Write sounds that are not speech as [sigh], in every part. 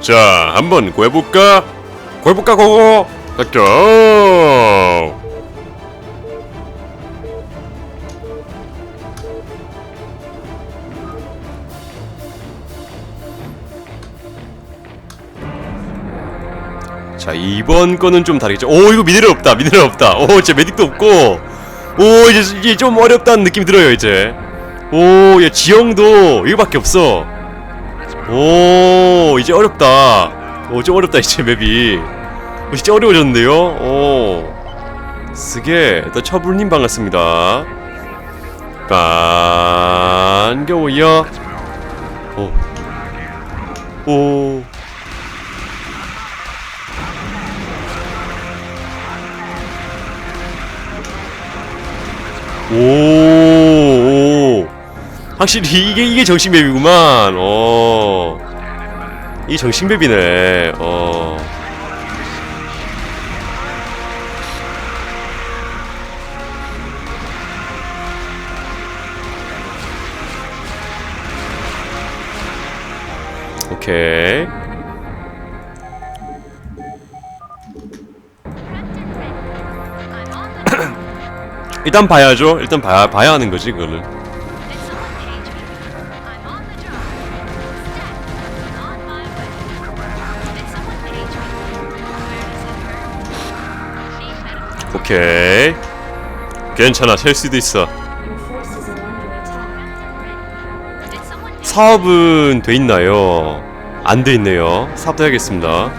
자, 한번 구해볼까? 구해볼까, 고고? 가자! 자, 이번 거는 좀 다르겠죠. 오, 이거 미네랄 없다, 미네랄 없다. 오, 이제 메딕도 없고. 오, 이제, 이제 좀 어렵다는 느낌이 들어요, 이제. 오, 야, 지형도 이거밖에 없어. 오 이제 어렵다 오 좀 어렵다 이제 맵이 오, 진짜 어려워졌는데요 오 쓰게 일단 처불님 반갑습니다 반겨워요 오 오. 오, 오. 확실히 이게 이게 정신맵이구만. 어. 이게 정신맵이네. 어. 오케이. [clears throat] 일단 봐야죠. 일단 봐야 봐야 하는 거지 그거는. 오케이. 괜찮아. 셀 수도 있어. 사업은 돼 있나요? 안 돼 있네요. 사업도 해야겠습니다.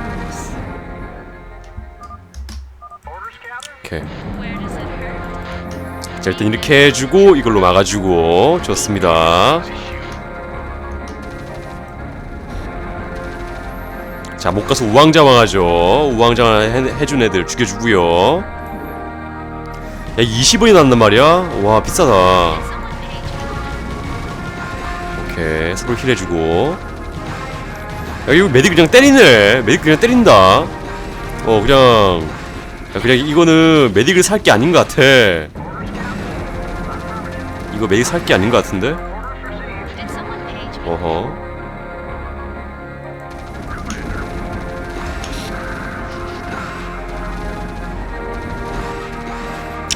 오케이. 자 일단 이렇게 해주고 이걸로 막아주고 좋습니다. 자 못 가서 우왕좌왕하죠. 우왕좌왕 해, 해준 애들 죽여주고요. 야 20원이 났단 말이야. 와 비싸다. 오케이 서로 힐해주고 야 이거 메딕 그냥 때리네 메딕 그냥 때린다 어 그냥 야, 그냥 이거는 메딕을 살 게 아닌 것 같아 이거 메딕 살 게 아닌 것 같은데? 어허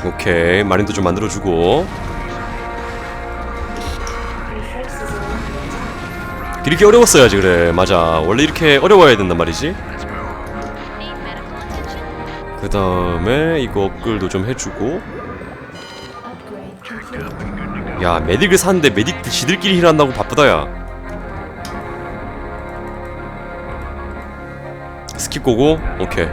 오케이 마린도 좀 만들어주고. 이렇게 어려웠어야지 그래 맞아 원래 이렇게 어려워야 된단 말이지? 그 다음에 이거 업글도 좀 해주고. 야 메딕을 샀는데 메딕 지들끼리 힐한다고 바쁘다 야 스킵 고고 오케이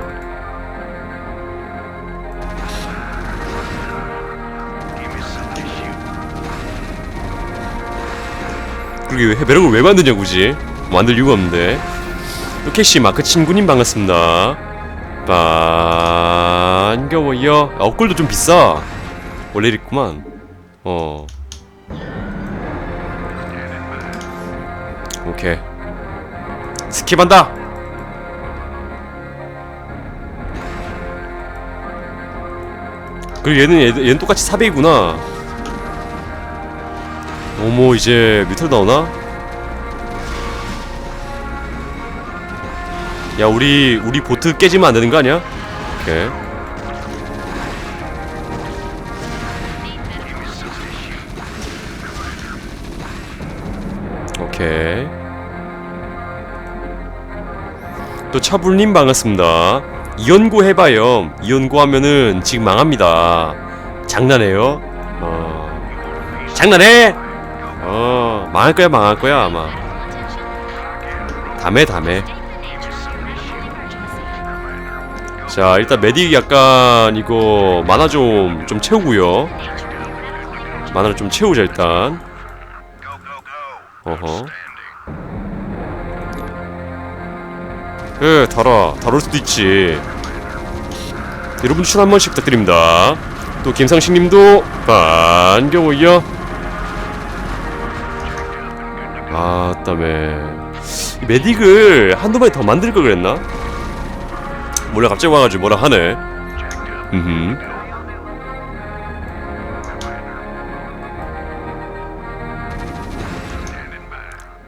그러게 왜 배럭을 왜 만드냐 굳이? 만들 이유가 없는데. 또 캐시 마크 친구님 반갑습니다. 반겨워요 아, 업글도 좀 비싸. 원래 이랬구만. 어. 오케이. 스킵한다! 그리고 얘는 얘, 얘는 똑같이 400이구나 어머 이제 밑으로 나오나? 야 우리 우리 보트 깨지면 안 되는 거 아니야? 오케이 오케이 또 차불님 반갑습니다 이연고 해봐요 이연고 하면은 지금 망합니다 장난해요? 어 장난해? 어 망할 거야 망할 거야 아마. 다음에 다음에 자 일단 메딕 약간 이거 만화 좀 좀 채우고요. 만화를 좀 채우자 일단. 어허. 예 달아. 다룰 수도 있지. 여러분 추천 한 번씩 부탁드립니다. 또 김상식님도 반겨워요 아따매 이 메딕을 한두 마리 더 만들 걸 그랬나? 몰라 갑자기 와가지고 뭐라 하네 음흠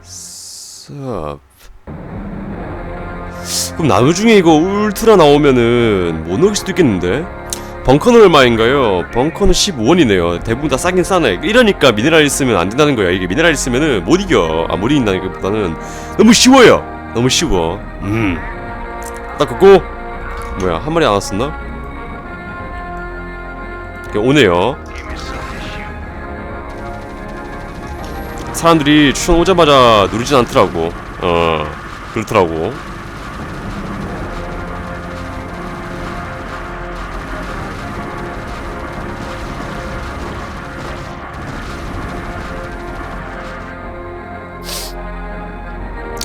습 그럼 나중에 이거 울트라 나오면은 못 넣을 수도 있겠는데? 벙커는 얼마인가요? 벙커는 15원이네요. 대부분 다 싸긴 싸네. 이러니까 미네랄 있으면 안 된다는 거야. 이게 미네랄 있으면은 못 이겨. 아, 못 이긴다는 것보다는 너무 쉬워요. 너무 쉬워. 음. 딱 긋고 뭐야 한 마리 안 왔었나? 오네요. 사람들이 추천 오자마자 누르진 않더라고. 어, 그렇더라고.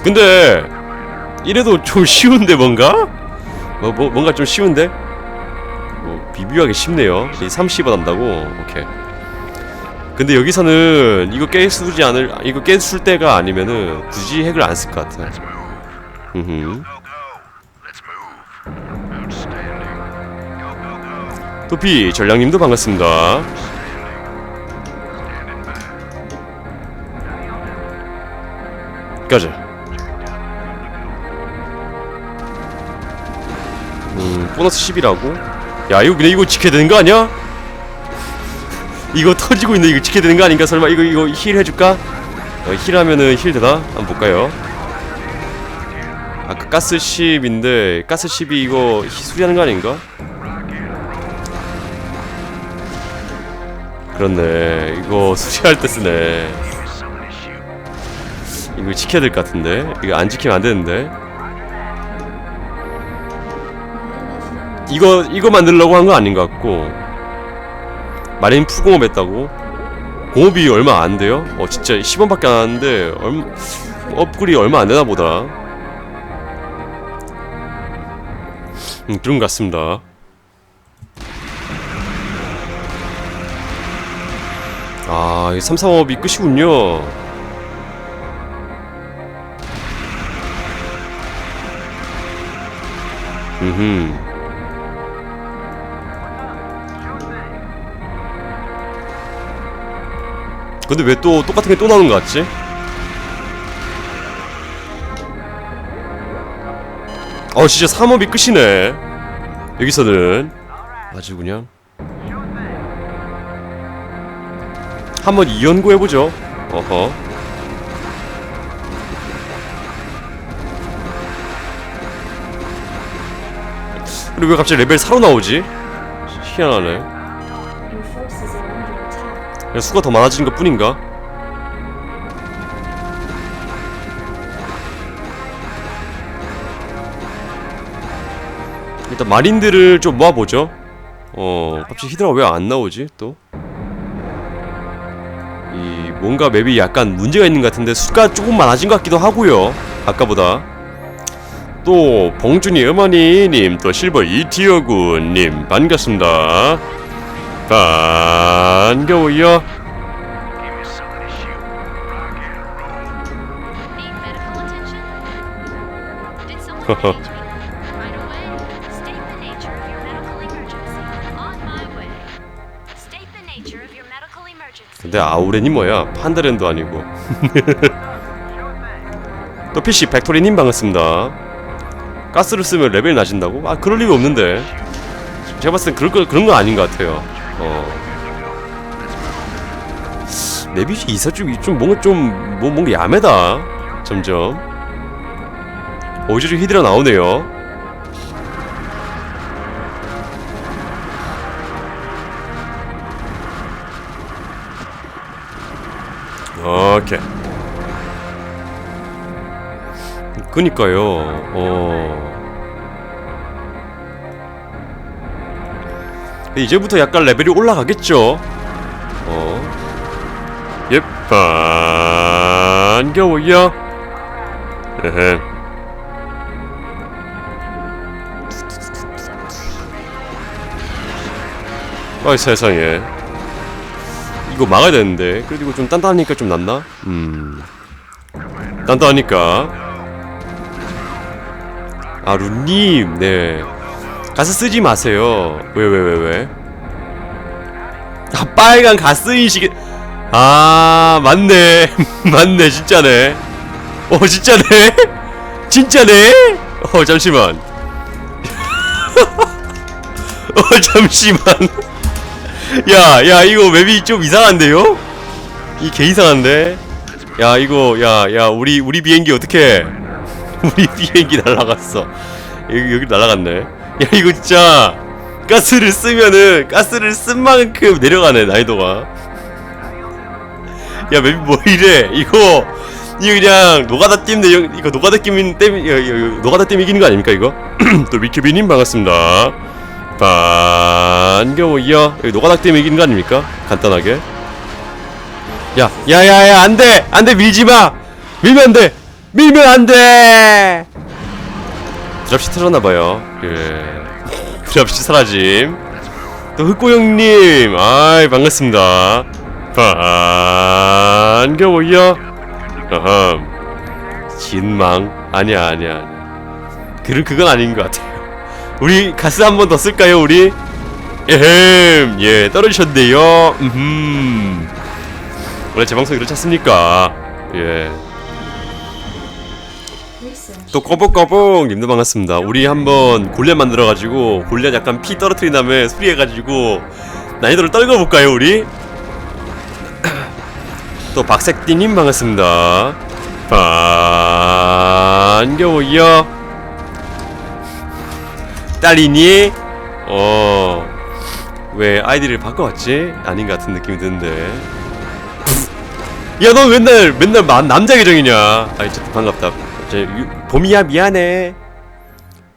근데 이래도 좀 쉬운데 뭔가? 뭐, 뭐 뭔가 좀 쉬운데? 뭐 비비하기 쉽네요. 이 30원 한다고. 오케이. 근데 여기서는 이거 깨쓰지 않을 이거 깼을 때가 아니면은 굳이 핵을 안 쓸 것 같아. 음. 도피 전량님도 반갑습니다. 가자. 음, 보너스 10이라고? 야, 이거 근데 이거 지켜야 되는 거 아니야? 이거 터지고 있는데 이거 지켜야 되는 거 아닌가? 설마 이거 이거 힐 해줄까? 어, 힐 하면은 힐 되나? 한번 볼까요? 아까 가스 10인데 가스 10이 이거 히- 수리하는 거 아닌가? 그렇네 이거 [laughs] 수리할 때 쓰네 이거 지켜야 될 것 같은데 이거 안 지키면 안 되는데 이거 이거 만들려고 한 거 아닌 것 같고 마린 푸공업 했다고 공업이 얼마 안 돼요? 어 진짜 10원밖에 안 하는데 얼마 업글이 얼마 안 되나 보다 음 그런 것 같습니다 아, 이 3, 3업이 끝이군요. 음흠. 근데 왜 또 똑같은 게 또 나오는 거 같지? 어 진짜 3업이 끝이네. 여기서는. 아주 그냥. 한번 이연구 해보죠. 어허. 그리고 왜 갑자기 레벨 4로 나오지? 희한하네 수가 더 많아지는 것 뿐인가? 일단 마린들을 좀 모아보죠 어 갑자기 히드라 왜 안 나오지 또? 이 뭔가 맵이 약간 문제가 있는 것 같은데 수가 조금 많아진 것 같기도 하고요 아까보다 또 봉준이 어머니님 또 실버 이티어군님 반갑습니다 반가워요. 근데 아우렌이 뭐야 판다렌도 아니고 또 PC 벡토리님 반갑습니다 가스를 쓰면 레벨 낮은다고? 아 그럴 리가 없는데 제가 봤을 땐 그럴 거, 그런 건 아닌 것 같아요 어 맵이 이사 좀, 좀 뭔가 좀 뭐, 뭔가 야매다 점점 오히려 좀 히드라 나오네요 오케이. 그니까요. 어. 이제부터 약간 레벨이 올라가겠죠. 어. 예, 반가워요. 에헤. 아이 세상에. 이거 막아야 되는데 그래도 이거 좀 단단하니까 좀 낫나? 음 단단하니까 아 룬님 네 가스 쓰지 마세요. 왜 왜 왜 왜, 아 빨간 가스 인식이 아 맞네. [laughs] 맞네 진짜네. 어 진짜네? [laughs] 진짜네? 어 잠시만. [laughs] 어 잠시만. 야야 이거 맵이 좀 이상한데요? 이 개 이상한데? 야 이거 야야 우리 우리 비행기 어떻게 우리 비행기 날라갔어. 여기 여기 날라갔네 야 이거 진짜 가스를 쓰면은 가스를 쓴 만큼 내려가네 난이도가. 야 맵이 뭐 이래? 이거 이거 그냥 노가다 팀 내용 이거 노가다 팀인 땜 노가다 팀 이기는 거 아닙니까 이거? [clears throat] 또 미큐비님 반갑습니다. 반겨워요 여기 노가다 팀 이기는 거 아닙니까? 간단하게. 야 야야야 안돼! 안돼 밀지마! 밀면 안돼! 밀면 안돼! 드랍시 틀었나봐요 예. 드랍시 사라짐. 또 흑고형님. 아이 반갑습니다. 반겨워요 어흠 진망. 아니야 아니야. 그런 그건 아닌 것 같아요. 우리 가스 한 번 더 쓸까요 우리? 에헴. 예 떨어지셨네요. 음 원래 제 방송 이렇지 않습니까? 예. 또 꺼벅꺼벅 님도 반갑습니다. 우리 한번 골렛 만들어가지고 골렛 약간 피 떨어뜨린 다음에 수리해가지고 난이도를 떨궈볼까요 우리? [clears throat] 또 박색띠님 반갑습니다. 반겨워요 딸이니? 어... 왜 아이디를 바꿔왔지? 아닌 것 같은 느낌이 드는데. 야너 맨날 맨날 마, 남자 계정이냐? 아이 진짜 반갑다 제 유, 봄이야 미안해.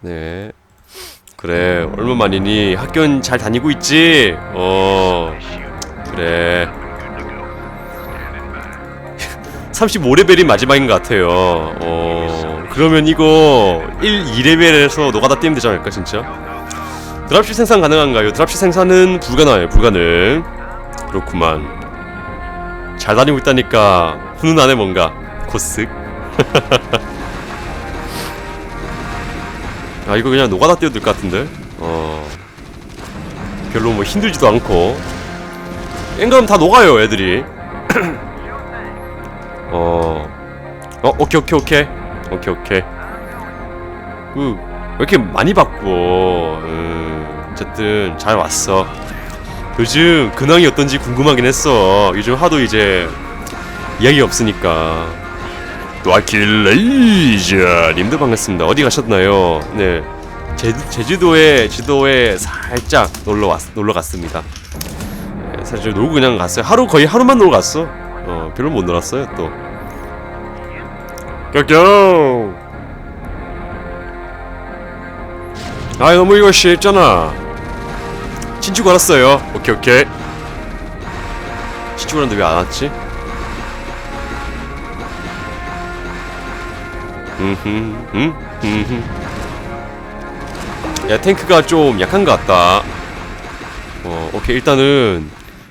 네. 그래 얼마만이니? 학교는 잘 다니고 있지? 어. 그래. [laughs] 35레벨이 마지막인 것 같아요. 어. 그러면 이거 1, 2레벨에서 노가다 뛰면 되지 않을까 진짜? 드랍시 생산 가능한가요? 드랍시 생산은 불가능해요 불가능. 그렇구만. 잘 다니고 있다니까 훈훈하네 뭔가. 코스 [laughs] 아 이거 그냥 노가다 뛰어도 될것 같은데? 어. 별로 뭐 힘들지도 않고. 앵그럼 다 녹아요 애들이. [clears throat] 어, 어 오케이 오케이 오케이. 오케이 오케이. 그 왜 이렇게 많이 바꾸어? 음, 어쨌든 잘 왔어. 요즘 근황이 어떤지 궁금하긴 했어. 요즘 하도 이제 이야기가 없으니까. 노아킬레이저 님도 반갑습니다. 어디 가셨나요? 네. 제, 제주도에 지도에 살짝 놀러 왔 놀러 갔습니다. 네, 사실 놀고 그냥 갔어요. 하루 거의 하루만 놀러 갔어. 어 별로 못 놀았어요 또. 껴껴. 아 너무 이거 쉽잖아. 친추 걸었어요. 오케이 오케이. 친추 걸었는데 왜 안 왔지? 음흠, 음, 음흠. 야 탱크가 좀 약한 것 같다. 어 오케이 일단은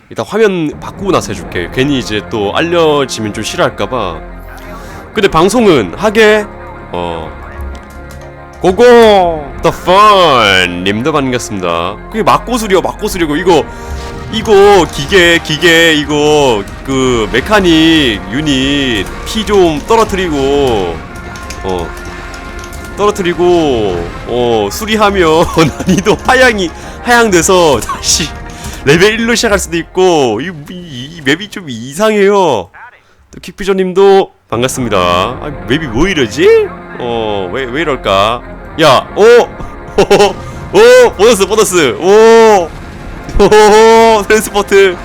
일단 화면 바꾸고 나서 해줄게. 괜히 이제 또 알려지면 좀 싫어할까봐. 근데 방송은 하게 어 고고 더 펀! 님도 반갑습니다. 그게 막고술이요, 막고술이고 이거 이거 기계 기계 이거 그 메카닉 유닛 피 좀 떨어뜨리고 어 떨어뜨리고 어 수리하면 [laughs] 난이도 하향이 하향돼서 다시 레벨 1로 시작할 수도 있고 이, 이, 이 맵이 좀 이상해요. 또 킥피저님도 반갑습니다. 아, 맵이 뭐 이러지? 어, 왜, 왜 이럴까? 야, 오! [laughs] 오! 오! 보너스, 보너스! 오! [laughs] 오! 트랜스포트!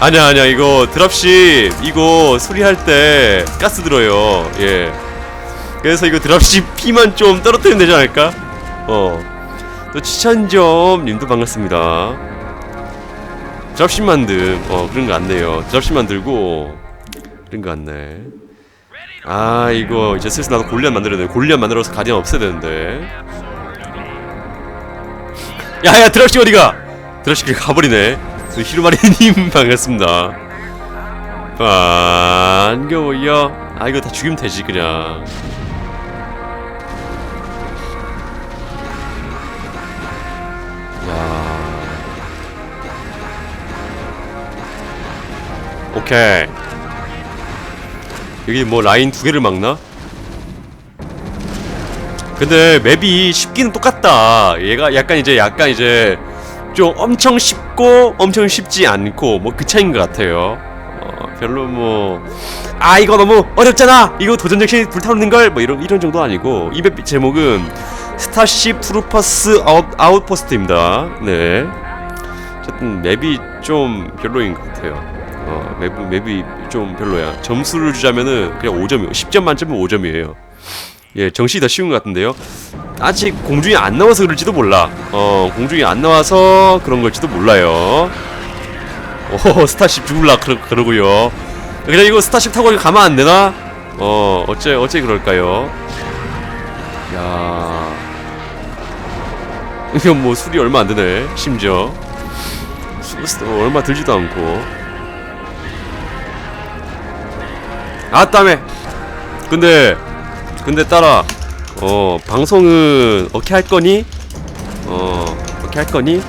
아니야, 아니야, 이거 드랍십, 이거 수리할 때 가스 들어요. 예. 그래서 이거 드랍십 피만 좀 떨어뜨리면 되지 않을까? 어. 또 치천점 님도 반갑습니다. 드랍십 만듦, 어, 그런 거 같네요. 드랍십 만들고, 그런 거 같네. 아 이거 이제 슬슬 나도 골리앗 만들어야 돼. 골리앗 만들어서 가디언 없애야 되는데. 야야 드랍시 어디가? 드랍시 가버리네. 그 히루마리님 [laughs] 반갑습니다. 반겨워요. 아 이거 다 죽이면 되지 그냥. 야. 오케이. 여기 뭐 라인 두 개를 막나? 근데 맵이 쉽기는 똑같다. 얘가 약간 이제 약간 이제 좀 엄청 쉽 고 엄청 쉽지 않고 뭐 그 차이인 것 같아요. 어, 별로 뭐 아 이거 너무 어렵잖아. 이거 도전 정신이 불타오르는 걸 뭐 이런 이런 정도 아니고 이 맵 제목은 스타쉽 트루퍼스 아웃 아웃포스트입니다. 네. 어쨌든 맵이 좀 별로인 것 같아요. 어, 맵, 맵이 좀 별로야. 점수를 주자면은 그냥 5점이요. 10점 만점은 5점이에요. 예, 정신이 더 쉬운 것 같은데요. 아직 공중에 안 나와서 그럴지도 몰라. 어, 공중에 안 나와서 그런 걸지도 몰라요. 오, [laughs] 스타쉽 죽을라 그러, 그러고요. 그냥 이거 스타쉽 타고 가면 안 되나? 어, 어째 어째 그럴까요? 야, 이건 뭐 술이 얼마 안 되네. 심지어 수- 어, 얼마 들지도 않고. 아따매. 근데 근데 따라 어 방송은 어떻게 할 거니? 어 어떻게 할 거니?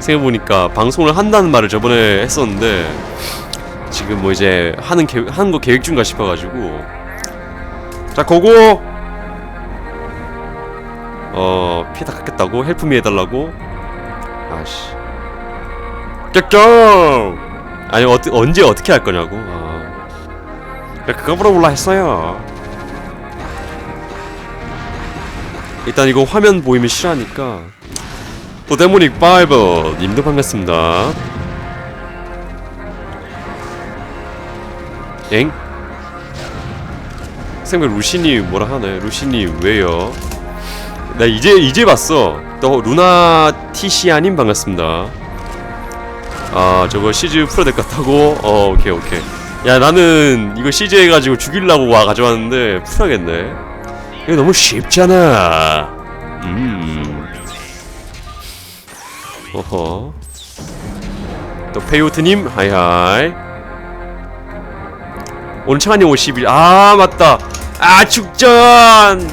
생각해보니까 방송을 한다는 말을 저번에 했었는데 지금 뭐 이제 하는 계 하는 거 계획 중가 싶어가지고. 자 고고! 어 피해 다 깎겠다고? 헬프미 해달라고? 아씨. 격정 아니 어, 언제 어떻게 할 거냐고? 아. 그래, 그거 물어볼라 했어요 일단 이거 화면 보이면 싫어하니까. 포데모닉 바이버 님도 반갑습니다. 엥? 생각 루시니 뭐라 하네. 루시니 왜요? 나 이제 이제 봤어. 또 루나 티시아님 반갑습니다. 아 저거 CG 풀어야 될 것 같다고? 어 오케이 오케이. 야 나는 이거 CG 해가지고 죽이려고 와 가져왔는데 풀어야겠네 이거 너무 쉽잖아 음 어허 또 페이오트님 하이하이 오늘 창한이 51. 아 맞다. 아 축전.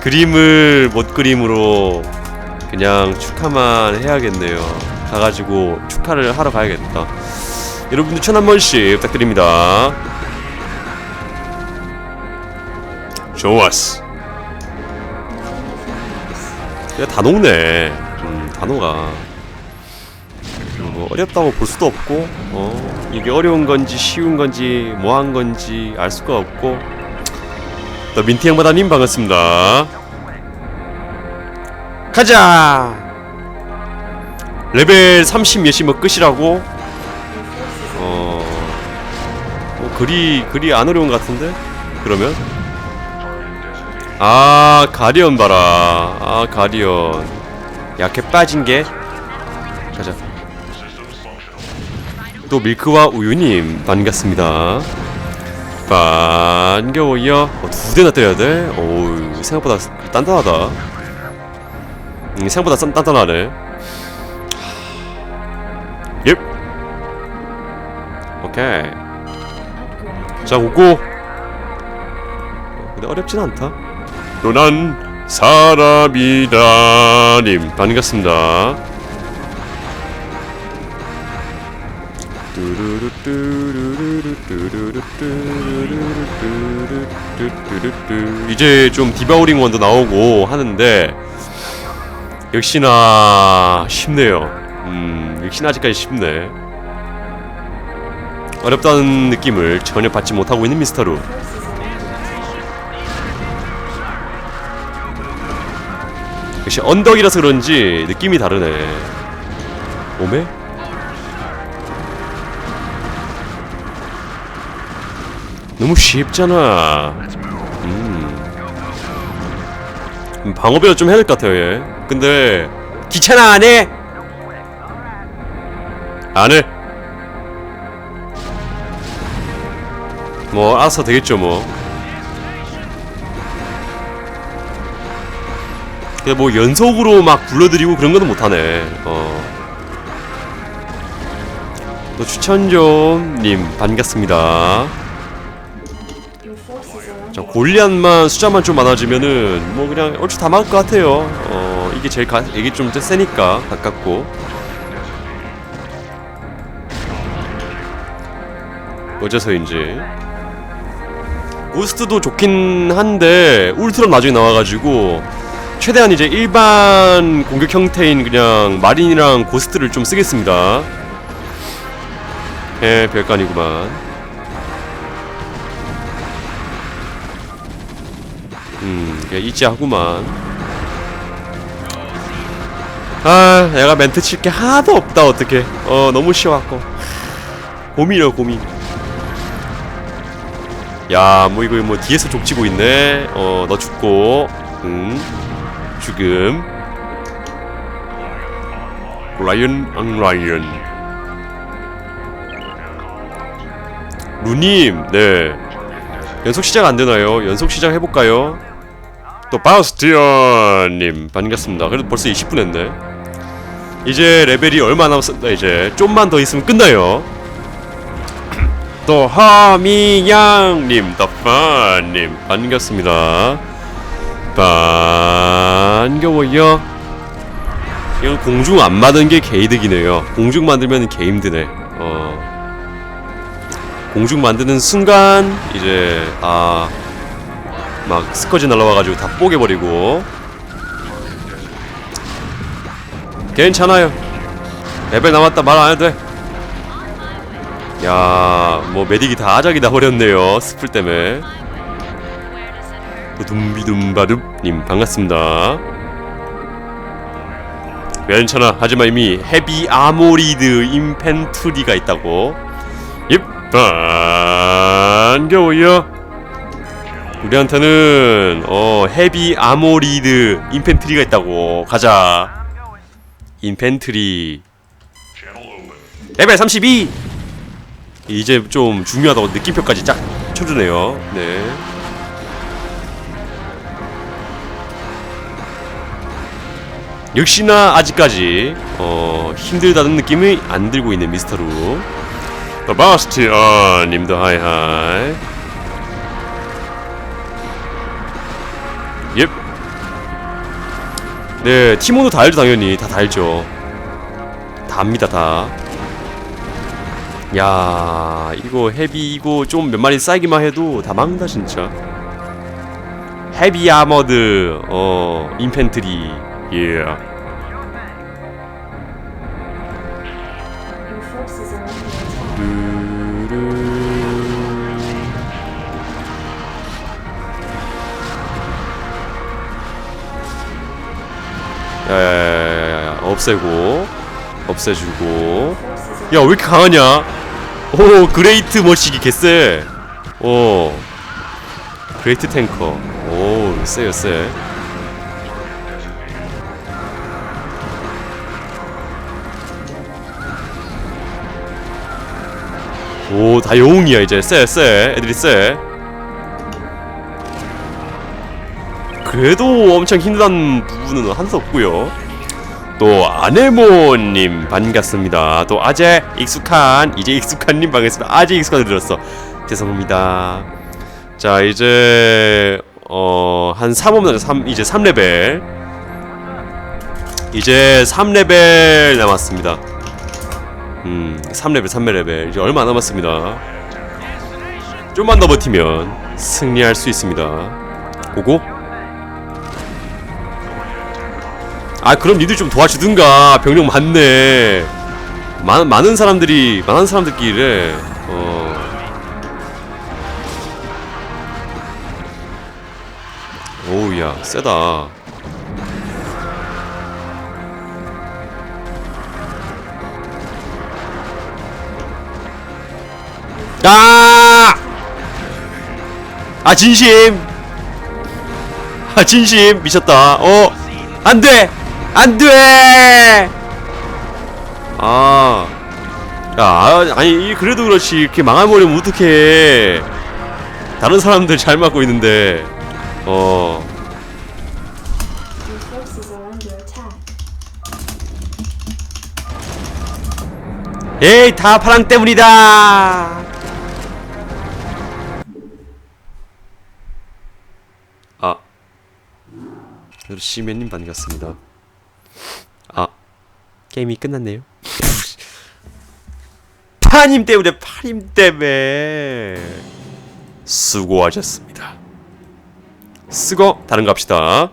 그림을 못 그림으로 그냥 축하만 해야겠네요. 가가지고 축하를 하러 가야겠다. 여러분들 천 한 번씩 부탁드립니다. 좋았어. 다 녹네. 음, 다 녹아. 뭐 어렵다고 볼 수도 없고 어 이게 어려운 건지 쉬운 건지 뭐한 건지 알 수가 없고. 또 민티 형바다님 반갑습니다. 가자! 레벨 30 몇이면 끝이라고? 어, 어 글이 글이 안 어려운 것 같은데? 그러면 아 가리언 봐라 아 가리언 약해 빠진 게 가자 또 밀크와 우유님 반갑습니다. 반겨워요. 어, 두 대나 때려야 돼? 오 생각보다 단단하다. 음, 생각보다 단, 단단하네. 예. 오케이. 자 고고. 근데 어렵진 않다. 너난 사람이다님 반갑습니다. 이제 좀 디바우링 원도 나오고 하는데 역시나 쉽네요. 음, 역시나 아직까지 쉽네. 어렵다는 느낌을 전혀 받지 못하고 있는 미스터루. 역시 언덕이라서 그런지 느낌이 다르네. 오메? 너무 쉽잖아. 음. 음, 방어 배우 좀 해야 될 것 같아요, 얘. 근데 귀찮아 안 해. 안 해. 뭐 알아서 되겠죠, 뭐. 근데 뭐 연속으로 막 불러드리고 그런 거는 못하네. 어. 또 추천 좀님 반갑습니다. 자 골리앗만 숫자만 좀 많아지면은 뭐 그냥 얼추 다 막을 것 같아요. 어 이게 제일 가, 이게 좀 세니까 가깝고. 어째서인지 고스트도 좋긴 한데 울트론 나중에 나와가지고 최대한 이제 일반 공격 형태인 그냥 마린이랑 고스트를 좀 쓰겠습니다. 예, 별거 아니구만. 음, 그냥 이지하구만. 아, 내가 멘트 칠 게 하나도 없다, 어떡해. 어, 너무 쉬워갖고. 고민이야, 고민. 야, 뭐 이거 뭐 뒤에서 족치고 있네. 어, 너 죽고, 음, 죽음. 라이언, 앙 라이언. 루님, 네. 연속 시작 안 되나요? 연속 시작 해볼까요? 또 바우스티언님 반갑습니다. 그래도 벌써 20분 했네. 이제 레벨이 얼마 남았습니다. 이제 좀만 더 있으면 끝나요. 또 하미양님, 더파님 반갑습니다. 반겨워요. 이건 공중 안 만든 게 개이득이네요. 공중 만들면 개 힘드네. 어. 공중 만드는 순간 이제 아. 막 스커지 날라와가지고 다 뽀개버리고 괜찮아요 레벨 남았다 말 안 해도 돼 야 뭐 메딕이 다 아작이 나버렸네요 스플 때문에 두둠비둠바둡님 반갑습니다 괜찮아 하지만 이미 헤비 아모리드 인펜트리가 있다고. 예 반겨워요. 우리한테는 어 헤비 아모리드 인펜트리가 있다고. 가자. 인펜트리. 레벨 32 이제 좀 중요하다고 느낌표까지 쫙 쳐주네요. 네 역시나 아직까지 어 힘들다는 느낌이 안 들고 있는 미스터 루 바스티언 님도 하이하이 옙. 네, 티모도 다 알죠, 당연히. 다 다 알죠. 다 압니다, 다. 야, 이거 헤비, 이거 좀 몇 마리 쌓이기만 해도 다 막는다, 진짜. 헤비 아머드, 어, 인펜트리, attack. 야야야야야 없애고 없애주고. 야 왜 이렇게 강하냐? 오 그레이트 머시기 개쎄. 오. 그레이트 탱커. 오 세요 세 오, 다 영웅이야, 이제. 쎄, 쎄. 애들이 쎄. 그래도 엄청 힘든 부분은 하나도 없고요. 또 아네모님 반갑습니다. 또 아재 익숙한 이제 익숙한님 반갑습니다. 아재 익숙한 들었어. 죄송합니다. 자 이제 어한 3업 3 이제 3레벨 이제 3레벨 남았습니다. 음 3레벨 3레벨 이제 얼마 안 남았습니다. 좀만 더 버티면 승리할 수 있습니다. 고고. 아 그럼 니들 좀 도와주든가 병력 많네 많, 많은 사람들이 많은 사람들끼리 어 오우야 세다 아! 아 진심. 아 진심. 미쳤다. 어 안 돼! 안 돼! 아. 야, 아, 아니 그래도 그렇지. 이렇게 망해버리면 어떡해. 다른 사람들 잘 맞고 있는데. 어. 에이 다 파랑 때문이다 시맨님 반갑습니다 아 게임이 끝났네요 [laughs] 파님 때문에 파님 때문에 수고하셨습니다. 쓰고 다른 거 합시다.